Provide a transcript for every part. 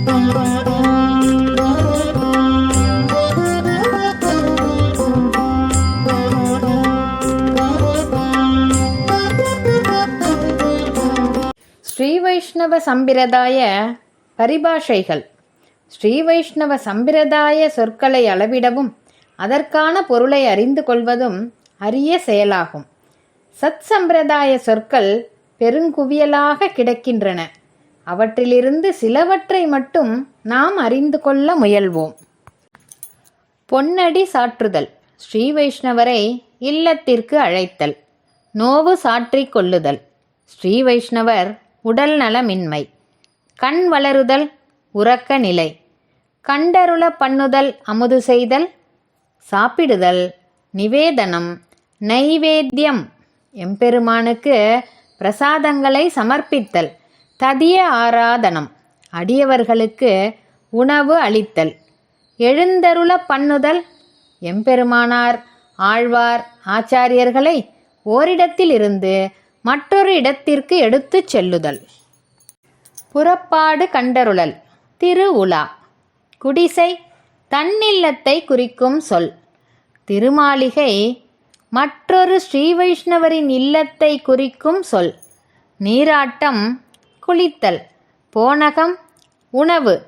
ஸ்ரீ வைஷ்ணவ சம்பிரதாய பரிபாஷைகள். ஸ்ரீ வைஷ்ணவ சம்பிரதாய சொற்களை அளவிடவும் அதற்கான பொருளை அறிந்து கொள்வதும் அரிய செயலாகும். சத் சம்பிரதாய சொற்கள் பெருங்குவியலாக கிடக்கின்றன. அவற்றிலிருந்து சிலவற்றை மட்டும் நாம் அறிந்து கொள்ள முயல்வோம். பொன்னடி சாற்றுதல் ஸ்ரீ வைஷ்ணவரை இல்லத்திற்கு அழைத்தல் நோவு சாற்றிக் கொள்ளுதல் ஸ்ரீ வைஷ்ணவர் உடல் நலமின்மை கண் வளருதல் உறக்க நிலை கண்டருள பண்ணுதல் அமுது செய்தல் சாப்பிடுதல் நிவேதனம் நைவேத்தியம் எம்பெருமானுக்கு பிரசாதங்களை சமர்ப்பித்தல் ததிய ஆராதனம். அடியவர்களுக்கு உணவு அளித்தல். எழுந்தருள பண்ணுதல். எம்பெருமானார் ஆழ்வார் ஆச்சாரியர்களை ஓரிடத்திலிருந்து மற்றொரு இடத்திற்கு எடுத்துச் செல்லுதல். புறப்பாடு கண்டருளல். திரு உலா குடிசை தன்னில்லத்தை குறிக்கும் சொல். திருமாளிகை மற்றொரு ஸ்ரீ வைஷ்ணவரின் இல்லத்தை குறிக்கும் சொல். நீராட்டம் குளித்தல் போனகம் உணவு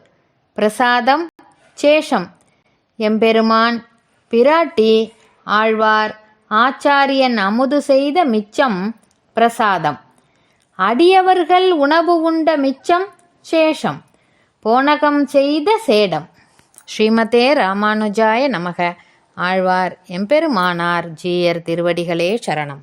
பிரசாதம் சேஷம். எம்பெருமான் பிராட்டி ஆழ்வார் ஆச்சாரியன் அமுது செய்த மிச்சம் பிரசாதம். அடியவர்கள் உணவு உண்ட மிச்சம் சேஷம். போனகம் செய்த சேடம். ஸ்ரீமதே ராமானுஜாய நமக. ஆழ்வார் எம்பெருமானார் ஜீயர் திருவடிகளே சரணம்.